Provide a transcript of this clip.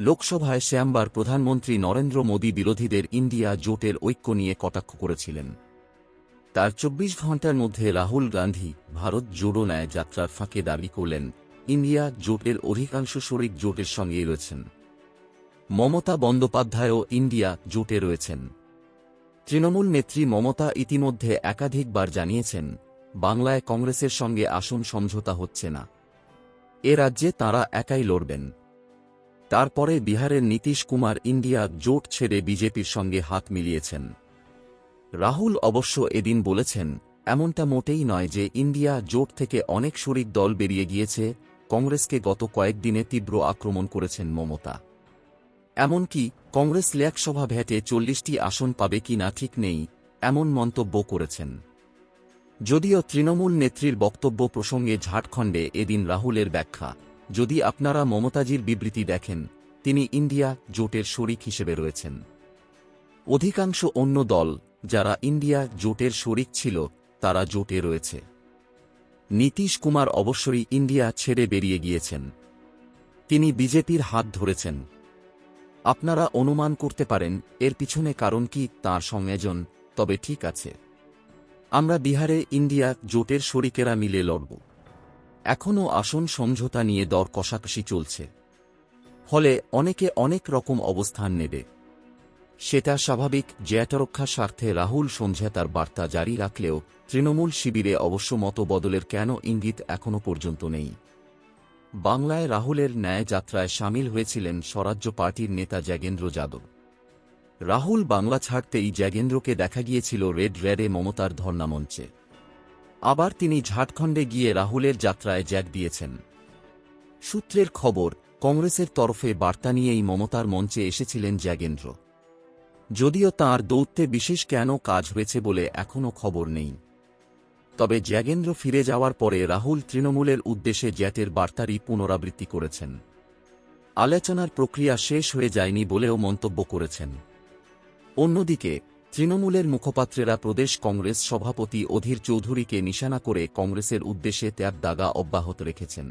লোকসভায় শ্যামবার প্রধানমন্ত্রী নরেন্দ্র মোদী বিরোধীদের ইন্ডিয়া জোটের ঐক্য নিয়ে কটাক্ষ করেছিলেন। তার চব্বিশ ঘণ্টার মধ্যে রাহুল গান্ধী ভারত জোড়ো ন্যায় যাত্রার ফাঁকে দাবি করলেন, ইন্ডিয়া জোটের অধিকাংশ শরিক জোটের সঙ্গেই রয়েছেন। মমতা বন্দ্যোপাধ্যায়ও ইন্ডিয়া জোটে রয়েছেন। তৃণমূল নেত্রী মমতা ইতিমধ্যে একাধিকবার জানিয়েছেন, বাংলায় কংগ্রেসের সঙ্গে আসন সমঝোতা হচ্ছে না। এ রাজ্যে তাঁরা একাই লড়বেন। তারপরে বিহারের নীতিশ কুমার ইন্ডিয়া জোট ছেড়ে বিজেপির সঙ্গে হাত মিলিয়েছেন। রাহুল অবশ্য এদিন বলেছেন, এমনটা মোটেই নয় যে ইন্ডিয়া জোট থেকে অনেক শরিক দল বেরিয়ে গিয়েছে, কংগ্রেসকে গত কয়েকদিনে তীব্র আক্রমণ করেছেন মমতা। এমনকি কংগ্রেস লোকসভা ভ্যাটে চল্লিশটি আসন পাবে কি না ঠিক নেই, এমন মন্তব্য করেছেন। যদিও তৃণমূল নেত্রীর বক্তব্য প্রসঙ্গে ঝাড়খণ্ডে এদিন রাহুলের ব্যাখ্যা যদি আপনারা মমতাজির বিবৃতি দেখেন, তিনি ইন্ডিয়া জোটের শরিক হিসেবে রয়েছেন। অধিকাংশ অন্য দল যারা ইন্ডিয়া জোটের শরিক ছিল, তারা জোটে রয়েছে। নীতিশ কুমার অবশ্যই ইন্ডিয়া ছেড়ে বেরিয়ে গিয়েছেন। তিনি বিজেপির হাত ধরেছেন। আপনারা অনুমান করতে পারেন, এর পিছনে কারণ কি, তার সংয়োজন, তবে ঠিক আছে। আমরা বিহারে ইন্ডিয়া জোটের শরিকেরা মিলে লড়ব। এখনও আসন সমঝোতা নিয়ে দর কষাকষি চলছে। ফলে অনেকে অনেক রকম অবস্থান নেবে। সেটা স্বাভাবিক জ্যাটারক্ষার স্বার্থে রাহুল সন্ধ্যা তার বার্তা জারি রাখলেও তৃণমূল শিবিরে অবশ্য মত বদলের কেন ইঙ্গিত এখনও পর্যন্ত নেই। বাংলায় রাহুলের ন্যায় যাত্রায় সামিল হয়েছিলেন স্বরাজ্য পার্টির নেতা জ্যাগেন্দ্র যাদব। রাহুল বাংলা ছাড়তেই জ্যাগেন্দ্রকে দেখা গিয়েছিল রেড রেডে মমতার ধর্নামঞ্চে আবার তিনি ঝাড়খণ্ডে গিয়ে রাহুলের যাত্রায় জ্যাক দিয়েছেন। সূত্রের খবর, কংগ্রেসের তরফে বার্তা নিয়েই মমতার মঞ্চে এসেছিলেন জ্যাগেন্দ্র যদিও তাঁর দৌত্যে বিশেষ কেন কাজ হয়েছে বলে এখনও খবর নেই। তবে জ্যাগেন্দ্র ফিরে যাওয়ার পরে রাহুল তৃণমূলের উদ্দেশ্যে জ্যাটের বার্তারই পুনরাবৃত্তি করেছেন। আলোচনার প্রক্রিয়া শেষ হয়ে যায়নি বলেও মন্তব্য করেছেন। অন্যদিকে তৃণমূলের মুখপাত্রেরা প্রদেশ কংগ্রেস সভাপতি অধীর চৌধুরীকে নিশানা করে কংগ্রেসের উদ্দেশ্যে ত্যাগ দাগা অব্যাহত রেখেছেন।